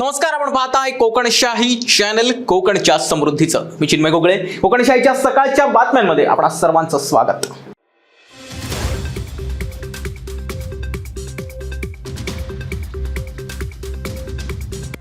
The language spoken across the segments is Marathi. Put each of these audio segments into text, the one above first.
नमस्कार आपण पाहताय कोकणशाही चॅनल कोकणच्या समृद्धीचं. मी चिन्मय गोगळे. कोकणशाहीच्या सकाळच्या बातम्यांमध्ये आपणा सर्वांचं स्वागत.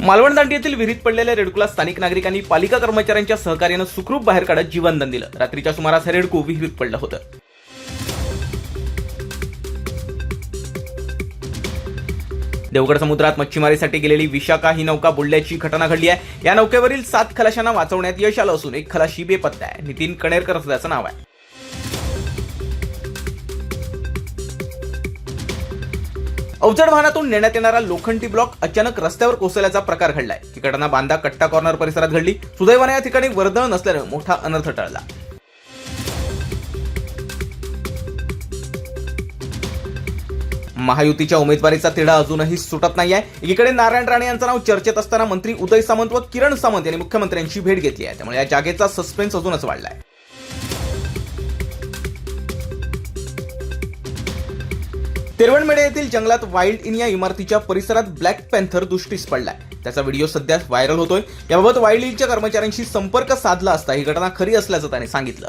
मालवण दांडी येथील विहिरीत पडलेल्या रेडकूला स्थानिक नागरिकांनी पालिका कर्मचाऱ्यांच्या सहकार्यानं सुखरूप बाहेर काढत जीवनदान दिलं. रात्रीच्या सुमारास हे रेडकू विहिरीत पडलं होतं. देवगड समुद्रात मच्छीमारीसाठी गेलेली विशाखा ही नौका बुडल्याची घटना घडली आहे. या नौकेवरील सात खलाशांना वाचवण्यात यश आलं असून एक खलाशी बेपत्ता आहे. नितीन कणेरकर असं त्याचं नाव आहे. अवजड वाहनातून नेण्यात येणारा लोखंडी ब्लॉक अचानक रस्त्यावर कोसळल्याचा प्रकार घडलाय. ही घटना बांदा कट्टा कॉर्नर परिसरात घडली. सुदैवाने या ठिकाणी वर्दळ नसल्यानं मोठा अनर्थ टळला. महायुतीच्या उमेदवारीचा तिढा अजूनही सुटत नाहीये. एकीकडे नारायण राणे यांचं नाव चर्चेत असताना मंत्री उदय सामंत व किरण सामंत यांनी मुख्यमंत्र्यांची भेट घेतली आहे. त्यामुळे या जागेचा सस्पेन्स अजूनच वाढलाय. तिरवणमेडे येथील जंगलात वाईल्ड इन या इमारतीच्या परिसरात ब्लॅक पॅन्थर दृष्टीस पडलाय. त्याचा व्हिडिओ सध्या व्हायरल होतोय. याबाबत वाईल्ड इनच्या कर्मचाऱ्यांशी संपर्क साधला असता ही घटना खरी असल्याचं त्याने सांगितलं.